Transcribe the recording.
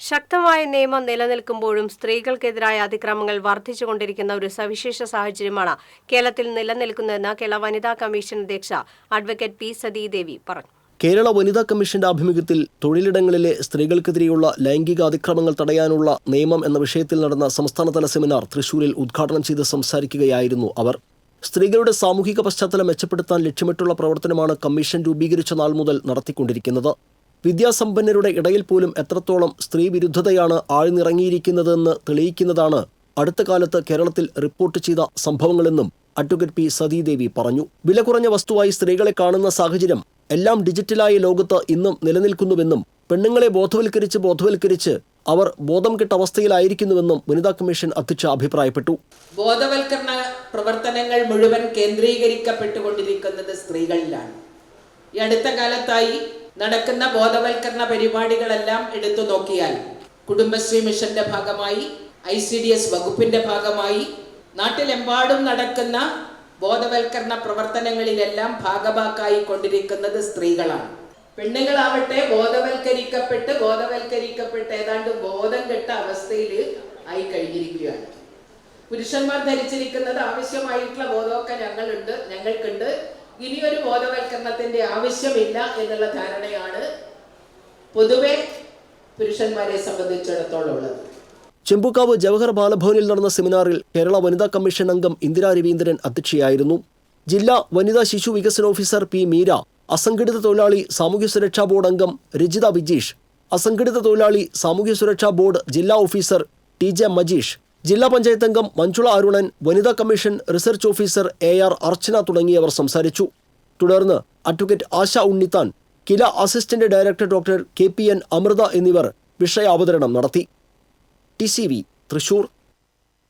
ശക്തമായ നിയമം നിലനിൽക്കുമ്പോഴും സ്ത്രീകൾക്കെതിരായ അതിക്രമങ്ങൾ വർദ്ധിച്ചുകൊണ്ടിരിക്കുന്ന ഒരു സവിശേഷ സാഹചര്യമാണ് കേരളത്തിൽ നിലനിൽക്കുന്നതെന്ന് കേരള വനിതാ കമ്മീഷൻ അധ്യക്ഷ അഡ്വക്കേറ്റ് പി സതീദേവി പറഞ്ഞു. കേരള വനിതാ കമ്മീഷന്റെ ആഭിമുഖ്യത്തിൽ തൊഴിലിടങ്ങളിലെ സ്ത്രീകൾക്കെതിരെയുള്ള ലൈംഗിക അതിക്രമങ്ങൾ തടയാനുള്ള നിയമം എന്ന വിഷയത്തിൽ നടന്ന സംസ്ഥാനതല സെമിനാർ തൃശൂരിൽ ഉദ്ഘാടനം ചെയ്ത് സംസാരിക്കുകയായിരുന്നു അവർ. സ്ത്രീകളുടെ സാമൂഹിക പശ്ചാത്തലം മെച്ചപ്പെടുത്താൻ ലക്ഷ്യമിട്ടുള്ള പ്രവർത്തനമാണ് കമ്മീഷൻ രൂപീകരിച്ച നാൾ മുതൽ നടത്തിക്കൊണ്ടിരിക്കുന്നത്. വിദ്യാസമ്പന്നരുടെ ഇടയിൽ പോലും എത്രത്തോളം സ്ത്രീ വിരുദ്ധതയാണ് ആഴ്ന്നിറങ്ങിയിരിക്കുന്നതെന്ന് തെളിയിക്കുന്നതാണ് അടുത്ത കാലത്ത് കേരളത്തിൽ റിപ്പോർട്ട് ചെയ്ത സംഭവങ്ങളെന്നും അഡ്വക്കേറ്റ് പി സതീദേവി പറഞ്ഞു. വില കുറഞ്ഞ വസ്തുവായി സ്ത്രീകളെ കാണുന്ന സാഹചര്യം എല്ലാം ഡിജിറ്റലായ ലോകത്ത് ഇന്നും നിലനിൽക്കുന്നുവെന്നും പെണ്ണുങ്ങളെ ബോധവൽക്കരിച്ച് ബോധവൽക്കരിച്ച് അവർ ബോധം കെട്ട അവസ്ഥയിലായിരിക്കുന്നുവെന്നും വനിതാ കമ്മീഷൻ അധ്യക്ഷ അഭിപ്രായപ്പെട്ടു. ബോധവൽക്കരണ പ്രവർത്തനങ്ങൾ മുഴുവൻ കേന്ദ്രീകരിക്കപ്പെട്ടുകൊണ്ടിരിക്കുന്നത് സ്ത്രീകളിലാണ്. ഈ അടുത്ത കാലത്തായി നടക്കുന്ന ബോധവൽക്കരണ പരിപാടികളെല്ലാം എടുത്തു നോക്കിയാൽ കുടുംബശ്രീ മിഷന്റെ ഭാഗമായി ഐ സി ഡി എസ് വകുപ്പിന്റെ ഭാഗമായി നാട്ടിലെമ്പാടും നടക്കുന്ന ബോധവൽക്കരണ പ്രവർത്തനങ്ങളിലെല്ലാം ഭാഗഭാക്കായി കൊണ്ടിരിക്കുന്നത് സ്ത്രീകളാണ്. പെണ്ണുങ്ങളാവട്ടെ ബോധവൽക്കരിക്കപ്പെട്ട് ബോധവൽക്കരിക്കപ്പെട്ട് ഏതാണ്ട് ബോധം കെട്ട അവസ്ഥയിൽ ആയി കഴിഞ്ഞിരിക്കുകയാണ്. പുരുഷന്മാർ ധരിച്ചിരിക്കുന്നത് ആവശ്യമായിട്ടുള്ള ബോധമൊക്കെ ഞങ്ങളുണ്ട് ഞങ്ങൾക്കുണ്ട്. ഇനിയൊരു ബോധവൽക്കരണത്തിന്റെ ആവശ്യമില്ല എന്നുള്ള ധാരണയാണ് പൊതുവെ പുരുഷന്മാരെ സംബന്ധിച്ചിടത്തോളം ഉള്ളത്. ചെമ്പുക്കാവ് ജവഹർ ബാലഭവനിൽ നടന്ന സെമിനാറിൽ കേരള വനിതാ കമ്മീഷൻ അംഗം ഇന്ദിരാ രവീന്ദ്രൻ അധ്യക്ഷയായിരുന്നു. ജില്ലാ വനിതാ ശിശു വികസന ഓഫീസർ പി മീര അസംഘടിത തൊഴിലാളി സാമൂഹ്യ സുരക്ഷാ ബോർഡ് അംഗം രജിത വിജീഷ് അസംഘടിത തൊഴിലാളി സാമൂഹ്യ സുരക്ഷാ ബോർഡ് ജില്ലാ ഓഫീസർ ടി ജെ മജീഷ് ജില്ലാ പഞ്ചായത്ത് അംഗം മഞ്ജുള അരുണൻ വനിതാ commission research officer A R Archana തുടങ്ങിയവർ സംസാരിച്ചു. തുടർന്ന് advocate Asha Unnithan Kila assistant director doctor K P N Amrutha എന്നിവർ വിഷയാവതരണം നടത്തി. T C V Thrissur.